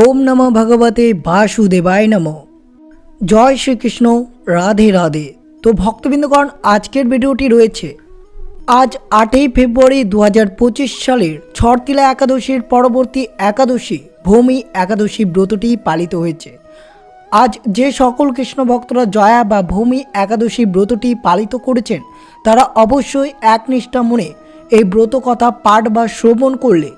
ওম নম ভগবতে বাসুদেবায় নম। জয় শ্রীকৃষ্ণ, রাধে রাধে। তো ভক্তবৃন্দগণ, আজকের ভিডিওটি রয়েছে। আজ আটই ফেব্রুয়ারি দু পঁচিশ সালের ছড়তিলা একাদশীর পরবর্তী একাদশী, ভূমি একাদশী ব্রতটি পালিত হয়েছে। আজ যে সকল কৃষ্ণ ভক্তরা জয়া বা ভূমি একাদশী ব্রতটি পালিত করেছেন, তারা অবশ্যই একনিষ্ঠা মনে এই ব্রত কথা পাঠ বা শ্রবণ করলে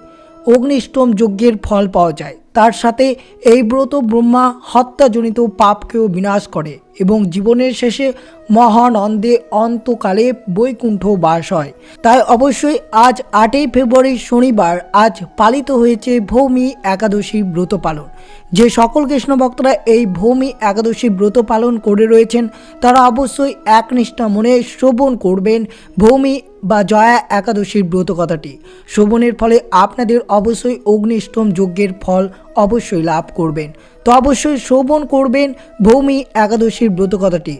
অগ্নিষ্টম যজ্ঞের ফল পাওয়া যায়। তার সাথে এই ব্রত ব্রহ্মা হত্যাজনিত পাপকেও বিনাশ করে এবং জীবনের শেষে মহানন্দে অন্তকালে বৈকুণ্ঠ বাস হয়। তাই অবশ্যই আজ আটই ফেব্রুয়ারি শনিবার আজ পালিত হয়েছে ভৌমি একাদশী ব্রত পালন। যে সকল কৃষ্ণ ভক্তরা এই ভৌমি একাদশী ব্রত পালন করে রয়েছেন, তারা অবশ্যই একনিষ্ঠা মনে শ্রবণ করবেন ভৌমি বা জয়া একাদশীর ব্রত কথাটি। শ্রবণের ফলে আপনাদের অবশ্যই অগ্নিষ্টম যজ্ঞের ফল অবশ্যই লাভ করবেন। তো অবশ্যই শ্রবণ করবেন ভৌমি একাদশীর ব্রত কথাটি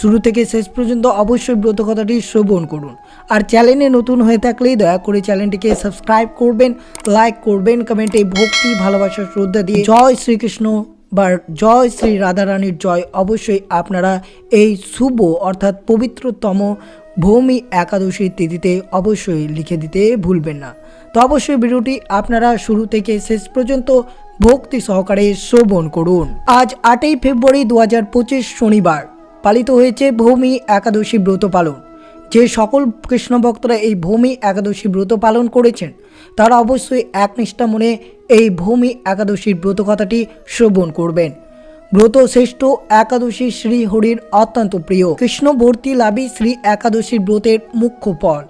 শুরু থেকে শেষ পর্যন্ত অবশ্যই ব্রত কথাটি শ্রবণ করুন। আর চ্যানেলে নতুন হয়ে থাকলেই দয়া করে চ্যানেলটিকে সাবস্ক্রাইব করবেন, লাইক করবেন, কমেন্টে ভক্তি, ভালোবাসা, শ্রদ্ধা দিয়ে জয় শ্রীকৃষ্ণ বা জয় শ্রী রাধারানীর জয় অবশ্যই আপনারা এই শুভ অর্থাৎ পবিত্রতম ভৌমি একাদশীর তিথিতে অবশ্যই লিখে দিতে ভুলবেন না। তো অবশ্যই ভিডিওটি আপনারা শুরু থেকে শেষ পর্যন্ত ভক্তি সহকারে শ্রবণ করুন। আজ আটই ফেব্রুয়ারি দু হাজার পঁচিশ শনিবার, পালিত হয়েছে ভূমি একাদশী ব্রত পালন। যে সকল কৃষ্ণ ভক্তরা এই ভূমি একাদশী ব্রত পালন করেছেন, তারা অবশ্যই একনিষ্ঠা মনে এই ভূমি একাদশীর ব্রত কথাটি শ্রবণ করবেন। ব্রত শ্রেষ্ঠ একাদশী শ্রী হরির অত্যন্ত প্রিয়। কৃষ্ণ ভর্তি লাভই শ্রী একাদশীর ব্রতের মুখ্য ফল।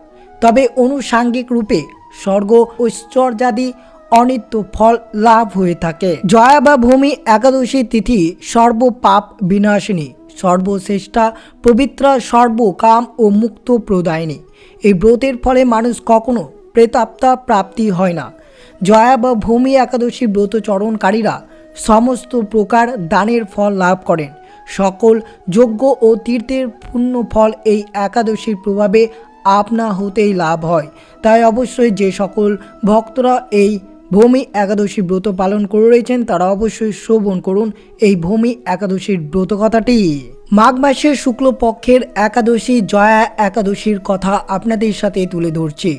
তবে অনুষাঙ্গিক রূপে স্বর্গ ঐশ্বর্যাদি অনিত্য ফল লাভ হয়ে থাকে। জয়া বা ভূমি একাদশী তিথি সর্ব পাপ বিনাশিনী। সর্বশ্রেষ্ঠা, পবিত্র, সর্বকাম ও মুক্ত প্রদায়িনী। এই ব্রতের ফলে মানুষ কখনো প্রেতাপ্তা প্রাপ্তি হয় না। জয়া বা ভূমি একাদশী ব্রত চরণকারীরা সমস্ত প্রকার দানের ফল লাভ করেন। সকল যজ্ঞ ও তীর্থের পূর্ণ ফল এই একাদশীর প্রভাবে আপনা হতেই লাভ হয়। তাই অবশ্যই যে সকল ভক্তরা এই ভূমি একাদশী ব্রত পালন করে রয়েছেন, তারা অবশ্যই শ্রবণ করুন এই ভূমি একাদশীর ব্রত কথাটি। মাঘ মাসের শুক্লপক্ষের একাদশী জয়া একাদশীর কথা আপনাদের সাথে তুলে ধরছি।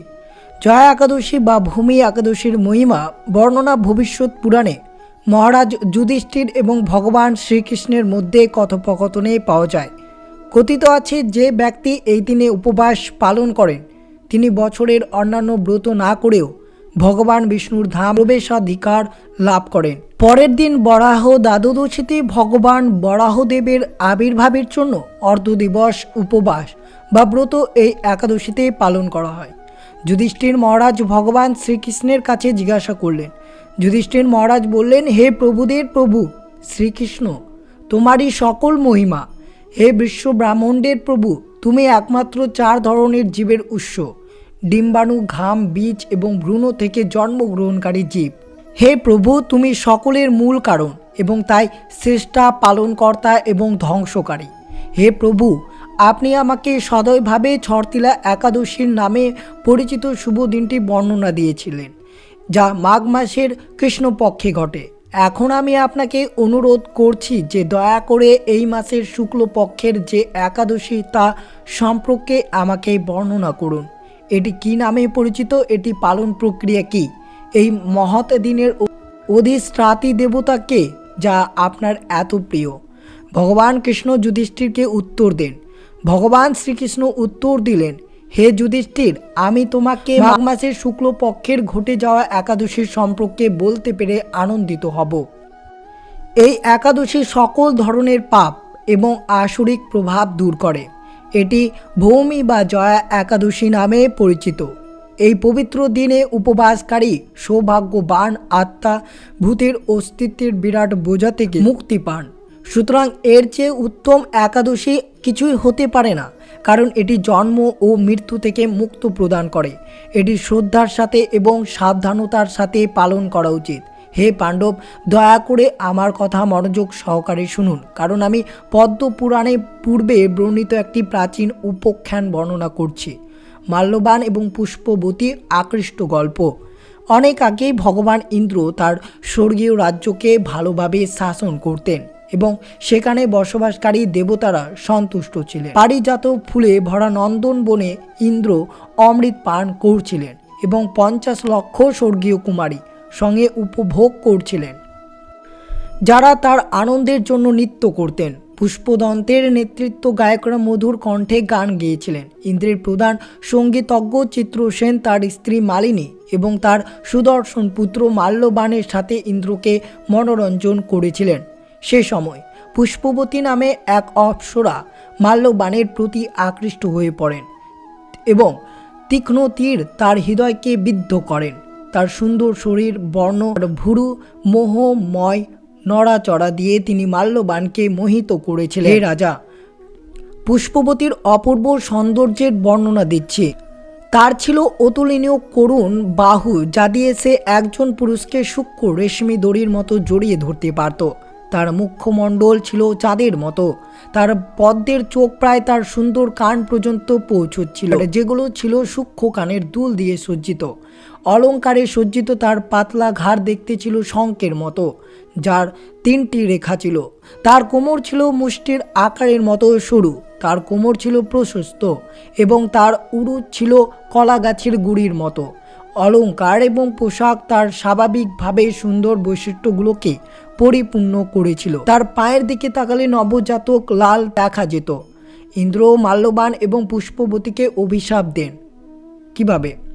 জয়া একাদশী বা ভূমি একাদশীর মহিমা বর্ণনা ভবিষ্যৎ পুরাণে মহারাজ যুধিষ্ঠির এবং ভগবান শ্রীকৃষ্ণের মধ্যে কথোপকথনে পাওয়া যায়। কথিত আছে যে ব্যক্তি এই দিনে উপবাস পালন করেন, তিনি বছরের অন্যান্য ব্রত না করেও ভগবান বিষ্ণুর ধাম প্রবেশাধিকার লাভ করেন। পরের দিন বরাহ দ্বাদশীতে ভগবান বরাহদেবের আবির্ভাবের জন্য অর্ধদিবস উপবাস বা ব্রত এই একাদশীতে পালন করা হয়। যুধিষ্ঠির মহারাজ ভগবান শ্রীকৃষ্ণের কাছে জিজ্ঞাসা করলেন, যুধিষ্ঠির মহারাজ বললেন, হে প্রভুদের প্রভু, শ্রীকৃষ্ণ, তোমারই সকল মহিমা। হে বিশ্ব ব্রাহ্মণদের প্রভু, তুমি একমাত্র চার ধরনের জীবের উৎস। ডিম্বাণু, ঘাম, বীজ এবং ভ্রূণ থেকে জন্মগ্রহণকারী জীব। হে প্রভু, তুমি সকলের মূল কারণ এবং তাই শ্রেষ্ঠা পালনকর্তা এবং ধ্বংসকারী। হে প্রভু, আপনি আমাকে সদয়ভাবে ছরতিলা একাদশীর নামে পরিচিত শুভ দিনটি বর্ণনা দিয়েছিলেন, যা মাঘ মাসের কৃষ্ণপক্ষে ঘটে। এখন আমি আপনাকে অনুরোধ করছি যে দয়া করে এই মাসের শুক্লপক্ষের যে একাদশী তা সম্পর্কে আমাকে বর্ণনা করুন। এটি কি নামে পরিচিত? এটি পালন প্রক্রিয়া কি? এই মহৎ দিনের অধিষ্ঠাতি দেবতা কে যা আপনার এত প্রিয়? ভগবান কৃষ্ণ যুধিষ্ঠিরকে উত্তর দেন। ভগবান শ্রীকৃষ্ণ উত্তর দিলেন হে যুধিষ্ঠির আমি তোমাকে মাঘ মাসের শুক্লপক্ষের ঘটে যাওয়া একাদশীর সম্পর্কে বলতে পেরে আনন্দিত হব। এই একাদশী সকল ধরনের পাপ এবং আসরিক প্রভাব দূর করে। এটি ভৌমি বা জয়া একাদশী নামে পরিচিত। এই পবিত্র দিনে উপবাসকারী, সৌভাগ্যবান আত্মা ভূতের অস্তিত্বের বিরাট বোঝা থেকে মুক্তি পান। সুতরাং এর চেয়ে উত্তম একাদশী কিছুই হতে পারে না, কারণ এটি জন্ম ও মৃত্যু থেকে মুক্ত প্রদান করে। এটি শ্রদ্ধার সাথে এবং সাবধানতার সাথে পালন করা উচিত। হে পাণ্ডব, দয়া করে আমার কথা মনোযোগ সহকারে শুনুন, কারণ আমি পদ্ম পুরাণে পূর্বে বর্ণিত একটি প্রাচীন উপখ্যান বর্ণনা করছি। মাল্যবান এবং পুষ্পবতীর আকৃষ্ট গল্প। অনেক আগেই ভগবান ইন্দ্র তার স্বর্গীয় রাজ্যকে ভালোভাবে শাসন করতেন এবং সেখানে বসবাসকারী দেবতারা সন্তুষ্ট ছিলেন। পারিজাত ফুলে ভরা নন্দন বনে ইন্দ্র অমৃত পান করছিলেন এবং পঞ্চাশ লক্ষ স্বর্গীয় কুমারী সঙ্গে উপভোগ করছিলেন। যারা তার আনন্দের জন্য নৃত্য করতেন। পুষ্পদন্তের নেতৃত্ব গায়করা মধুর কণ্ঠে গান গেয়েছিলেন। ইন্দ্রের প্রধান সঙ্গীতজ্ঞ চিত্রসেন তার স্ত্রী মালিনী এবং তার সুদর্শন পুত্র মাল্যবানের সাথে ইন্দ্রকে মনোরঞ্জন করেছিলেন। সে সময় পুষ্পবতী নামে এক অপ্সরা মাল্যবানের প্রতি আকৃষ্ট হয়ে পড়েন এবং তীক্ষ্ণ তীর তার হৃদয়কে বিদ্ধ করেন। তার সুন্দর শরীর বর্ণ ভুরু মোহময় নড়াচড়া দিয়ে তিনি মাল্যবানকে মোহিত করেছিলেন। হে রাজা পুষ্পবতীর অপূর্ব সৌন্দর্যের বর্ণনা দিচ্ছে। তার ছিল অতুলনীয় করুণ বাহু যা দিয়ে সে একজন পুরুষকে সূক্ষ্ম রেশমি দড়ির মতো জড়িয়ে ধরতে পারত। তার মুখ্যমণ্ডল ছিল চাঁদের মতো। তার পদ্মের চোখ প্রায় তার সুন্দর কান পর্যন্ত পৌঁছচ্ছিল। যেগুলো ছিল সূক্ষ্ম কানের দুল দিয়ে সজ্জিত। অলঙ্কারে সজ্জিত তার পাতলা ঘাড় দেখতে ছিল শঙ্কের মতো, যার তিনটি রেখা ছিল। তার কোমর ছিল মুষ্টির আকারের মতো সরু, তার কোমর ছিল প্রশস্ত এবং তার উরু ছিল কলা গাছের গুড়ির মতো। অলঙ্কার এবং পোশাক তার স্বাভাবিকভাবে সুন্দর বৈশিষ্ট্যগুলোকে পরিপূর্ণ করেছিল। তার পায়ের দিকে তাকালে নবজাতক লাল দেখা যেত। ইন্দ্র মাল্যবান এবং পুষ্পবতীকে অভিশাপ দেন। কীভাবে?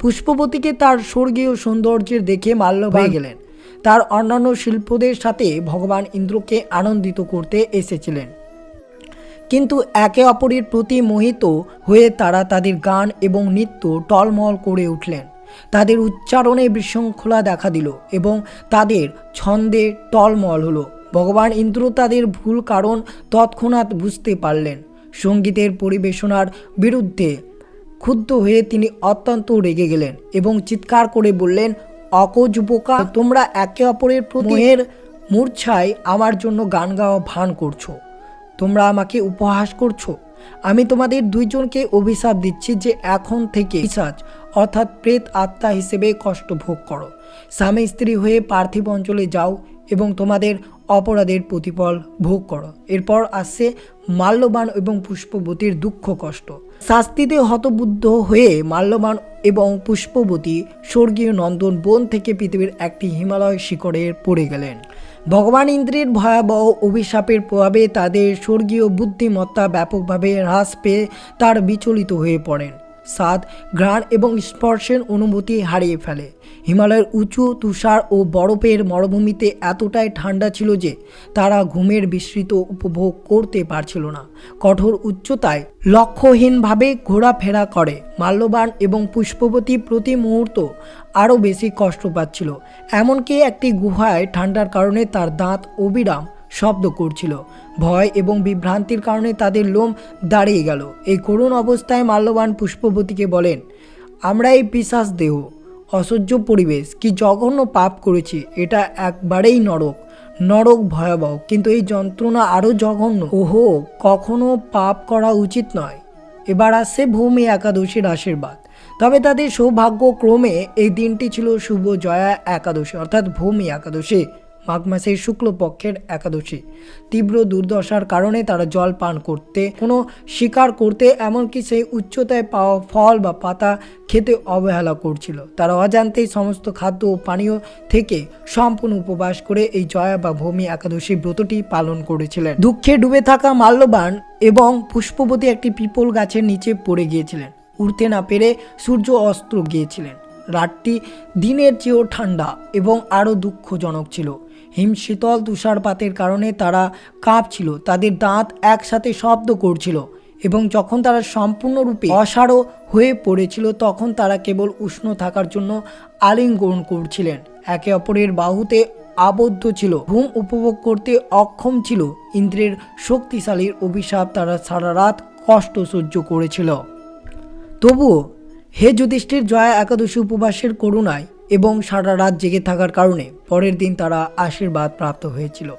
পুষ্পবতীকে তার স্বর্গীয় সৌন্দর্যের দেখে মাল্য হয়ে গেলেন। তার অন্যান্য শিল্পদের সাথে ভগবান ইন্দ্রকে আনন্দিত করতে এসেছিলেন। কিন্তু একে অপরের প্রতি মোহিত হয়ে তারা তাদের গান এবং নৃত্য টলমল করে উঠলেন। তাদের উচ্চারণে বিশৃঙ্খলা দেখা দিল এবং তাদের ছন্দে টলমল হলো। ভগবান ইন্দ্র তাদের ভুল কারণ তৎক্ষণাৎ বুঝতে পারলেন। সঙ্গীতের পরিবেশনার বিরুদ্ধে ক্ষুব্ধ হয়ে তিনি অত্যন্ত রেগে গেলেন এবং চিৎকার করে বললেন অকযুবকা তোমরা একে অপরের প্রতিহের মূর্ছায় আমার জন্য গান গাওয়া ভান করছ। তোমরা আমাকে উপহাস করছ। আমি তোমাদের দুইজনকে অভিশাপ দিচ্ছি যে এখন থেকে পিসাজ অর্থাৎ প্রেত আত্মা হিসেবে কষ্ট ভোগ করো। স্বামী স্ত্রী হয়ে পার্থিব অঞ্চলে যাও এবং তোমাদের অপরাধের প্রতিফল ভোগ করো। এরপর আসছে মাল্যবান এবং পুষ্পবতীর দুঃখ কষ্ট। শাস্তিতে হতবুদ্ধ হয়ে মাল্যবান এবং পুষ্পবতী স্বর্গীয় নন্দন বন থেকে পৃথিবীর একটি হিমালয় শিখরে পড়ে গেলেন। ভগবান ইন্দ্রের ভয়াবহ অভিশাপের প্রভাবে তাদের স্বর্গীয় বুদ্ধিমত্তা ব্যাপকভাবে হ্রাস পেয়ে তার বিচলিত হয়ে পড়েন। স্বাদ, ঘ্রাণ এবং স্পর্শের অনুভূতি হারিয়ে ফেলে। হিমালয়ের উঁচু, তুষার ও বরফের মরুভূমিতে এতটাই ঠান্ডা ছিল যে তারা ঘুমের বিস্তৃত উপভোগ করতে পারছিল না। কঠোর উচ্চতায় লক্ষ্যহীনভাবে ঘোরাফেরা করে। মাল্যবান এবং পুষ্পবতী প্রতি মুহূর্ত আরও বেশি কষ্ট পাচ্ছিল। এমনকি একটি গুহায় ঠান্ডার কারণে তার দাঁত অবিরাম শব্দ করছিল। ভয় এবং বিভ্রান্তির কারণে তাদের লোম দাঁড়িয়ে গেল। এই করুণ অবস্থায় মাল্যবান পুষ্পবতীকে বলেন, আমরা এই পিসাস দেহ, অসহ্য পরিবেশ, কি জঘন্য পাপ করেছি, এটা একবারেই নরক। নরক ভয়াবহ, কিন্তু এই যন্ত্রণা আরও জঘন্য। ওহো, কখনো পাপ করা উচিত নয়। এবার আসছে ভূমি একাদশীর আশীর্বাদ। তবে তাদের সৌভাগ্যক্রমে এই দিনটি ছিল শুভ জয়া একাদশী, অর্থাৎ ভূমি একাদশী। মাঘ মাসের শুক্লপক্ষের একাদশী। তীব্র দুর্দশার কারণে তারা জল পান করতে, কোনো শিকার করতে, এমনকি সেই উচ্চতায় পাওয়া ফল বা পাতা খেতে অবহেলা করছিল। তারা অজান্তেই সমস্ত খাদ্য ও পানীয় থেকে সম্পূর্ণ উপবাস করে এই জয়া বা ভূমি একাদশী ব্রতটি পালন করেছিলেন। দুঃখে ডুবে থাকা মাল্যবান এবং পুষ্পবতী একটি পিপল গাছের নিচে পড়ে গিয়েছিলেন। উঠতে না পেরে সূর্য অস্ত্র গিয়েছিলেন। রাতটি দিনের চেয়েও ঠান্ডা এবং আরও দুঃখজনক ছিল। হিমশীতল তুষারপাতের কারণে তারা কাঁপছিল, তাদের দাঁত একসাথে শব্দ করছিল এবং যখন তারা সম্পূর্ণরূপে অসাড় হয়ে পড়েছিল, তখন তারা কেবল উষ্ণ থাকার জন্য আলিঙ্গন করছিলেন। একে অপরের বাহুতে আবদ্ধ ছিল, ঘুম উপভোগ করতে অক্ষম ছিল, ইন্দ্রের শক্তিশালীর অভিশাপ তারা সারা রাত কষ্ট সহ্য করেছিল। তবুও হে যুধিষ্ঠির, জয়া একাদশী উপবাসের করুণায় এবং সারা রাত জেগে থাকার কারণে পরের দিন তারা আশীর্বাদ প্রাপ্ত হয়েছিল।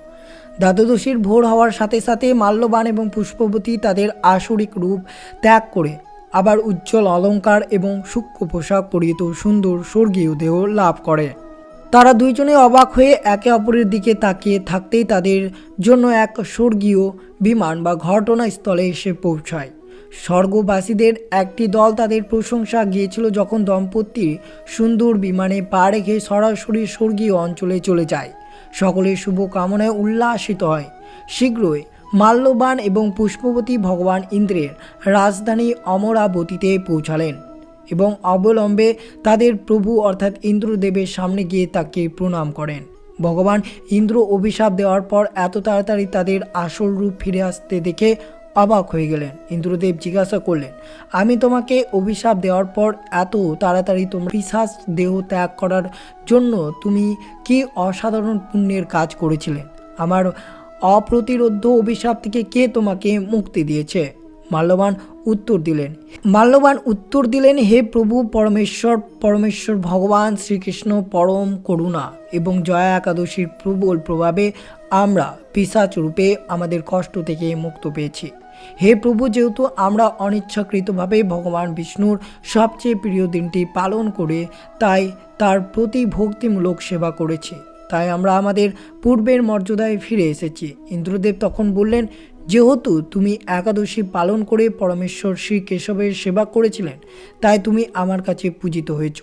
দ্বাদশীর ভোর হওয়ার সাথে সাথে মাল্যবান এবং পুষ্পবতী তাদের আসরিক রূপ ত্যাগ করে আবার উজ্জ্বল অলংকার এবং সূক্ষ্ম পোশাক পরিহিত সুন্দর স্বর্গীয় দেহ লাভ করে। তারা দুইজনে অবাক হয়ে একে অপরের দিকে তাকিয়ে থাকতেই তাদের জন্য এক স্বর্গীয় বিমান বা ঘটনাস্থলে এসে পৌঁছায়। স্বর্গবাসীদের একটি দল তাদের প্রশংসা গিয়েছিল যখন দম্পতি সুন্দর বিমানে পা রেখে সরাসরি স্বর্গীয় অঞ্চলে চলে যায়। সকলের শুভ কামনায় উল্লাসিত হয়। শীঘ্রই মাল্যবান এবং পুষ্পবতী ভগবান ইন্দ্রের রাজধানী অমরাবতীতে পৌঁছালেন এবং অবলম্বে তাদের প্রভু অর্থাৎ ইন্দ্রদেবের সামনে গিয়ে তাকে প্রণাম করেন। ভগবান ইন্দ্র অভিশাপ দেওয়ার পর এত তাড়াতাড়ি তাদের আসল রূপ ফিরে আসতে দেখে অবাক হয়ে গেলেন। ইন্দ্রদেব জিজ্ঞাসা করলেন, আমি তোমাকে অভিশাপ দেওয়ার পর এত তাড়াতাড়ি তোমার পিসাস দেহ ত্যাগ করার জন্য তুমি কি অসাধারণ পুণ্যের কাজ করেছিলেন আমার অপ্রতিরোধ্য অভিশাপ থেকে কে তোমাকে মুক্তি দিয়েছে? মাল্যবান উত্তর দিলেন, মাল্যবান উত্তর দিলেন, হে প্রভু পরমেশ্বর পরমেশ্বর ভগবান শ্রীকৃষ্ণ, পরম করুণা এবং জয়া একাদশীর প্রবল প্রভাবে আমরা পিসাচ রূপে আমাদের কষ্ট থেকে মুক্ত পেয়েছি। হে প্রভু, যেহেতু আমরা অনিচ্ছাকৃতভাবে ভগবান বিষ্ণুর সবচেয়ে প্রিয় দিনটি পালন করে, তাই তার প্রতি ভক্তিমূলক সেবা করেছি। তাই আমরা আমাদের পূর্বের মর্যাদায় ফিরে এসেছি। ইন্দ্রদেব তখন বললেন, যেহেতু তুমি একাদশী পালন করে পরমেশ্বর শ্রী কেশবের সেবা করেছিলেন, তাই তুমি আমার কাছে পূজিত হয়েছ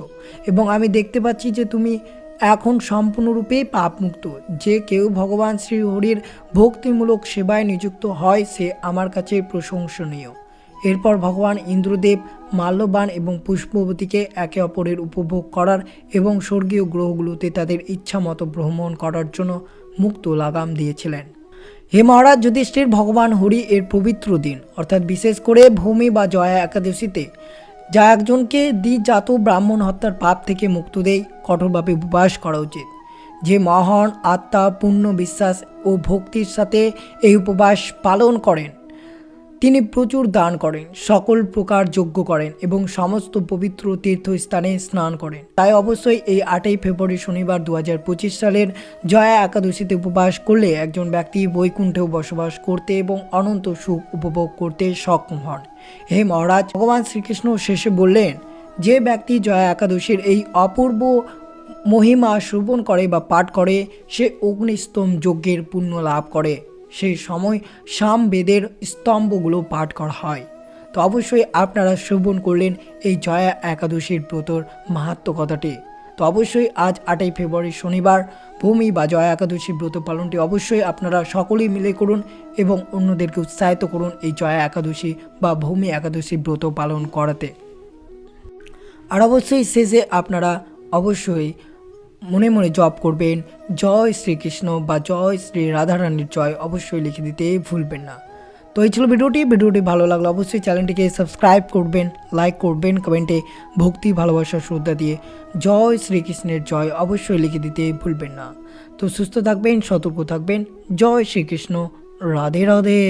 এবং আমি দেখতে পাচ্ছি যে তুমি এখন সম্পূর্ণরূপে পাপমুক্ত। যে কেউ ভগবান শ্রী হরির ভক্তিমূলক সেবায় নিযুক্ত হয়, সে আমার কাছে প্রশংসনীয়। এরপর ভগবান ইন্দ্রদেব মাল্যবান এবং পুষ্পবতীকে একে অপরের উপভোগ করার এবং স্বর্গীয় গ্রহগুলোতে তাদের ইচ্ছা মতো ভ্রমণ করার জন্য মুক্ত লাগাম দিয়েছিলেন। হে মহারাজ, যুধিষ্ঠির, ভগবান হরি এর পবিত্র দিন, অর্থাৎ বিশেষ করে ভূমি বা জয়া একাদশীতে যা একজনকে দ্বিজাত ব্রাহ্মণ হত্যার পাপ থেকে মুক্ত দেয়, কঠোরভাবে উপবাস করা উচিত। যে মহান আত্মা পূর্ণ বিশ্বাস ও ভক্তির সাথে এই উপবাস পালন করেন তিনি প্রচুর দান করেন, সকল প্রকার যজ্ঞ করেন এবং সমস্ত পবিত্র তীর্থস্থানে স্নান করেন। তাই অবশ্যই এই আটই ফেব্রুয়ারি শনিবার দু হাজার পঁচিশ সালের জয়া একাদশীতে উপবাস করলে একজন ব্যক্তি বৈকুণ্ঠেও বসবাস করতে এবং অনন্ত সুখ উপভোগ করতে সক্ষম হন। হে মহারাজ, ভগবান শ্রীকৃষ্ণ শেষে বললেন, যে ব্যক্তি জয়া একাদশীর এই অপূর্ব মহিমা শ্রবণ করে বা পাঠ করে, সে অগ্নিস্তম যজ্ঞের পুণ্য লাভ করে। সেই সময় সাম বেদের স্তম্ভগুলো পাঠ করা হয়। তো অবশ্যই আপনারা শ্রবণ করলেন এই জয়া একাদশীর ব্রতর মাহাত্ম কথাটি। তো অবশ্যই আজ আটই ফেব্রুয়ারি শনিবার, ভূমি বা জয়া একাদশী ব্রত পালনটি অবশ্যই আপনারা সকলেই মিলে করুন এবং অন্যদেরকে উৎসাহিত করুন এই জয়া একাদশী বা ভূমি একাদশী ব্রত পালন করাতে। আর অবশ্যই শেষে আপনারা অবশ্যই মনে মনে জপ করবেন, জয় শ্রীকৃষ্ণ বা জয় শ্রী রাধারানীর জয় অবশ্যই লিখে দিতে ভুলবেন না। তো এই ছিল ভিডিওটি। ভিডিওটি ভালো লাগল অবশ্যই চ্যানেলটিকে সাবস্ক্রাইব করবেন, লাইক করবেন, কমেন্টে ভক্তি, ভালোবাসা, শ্রদ্ধা দিয়ে জয় শ্রীকৃষ্ণের জয় অবশ্যই লিখে দিতে ভুলবেন না। তো সুস্থ থাকবেন, সতর্ক থাকবেন। জয় শ্রীকৃষ্ণ, রাধে রাধে।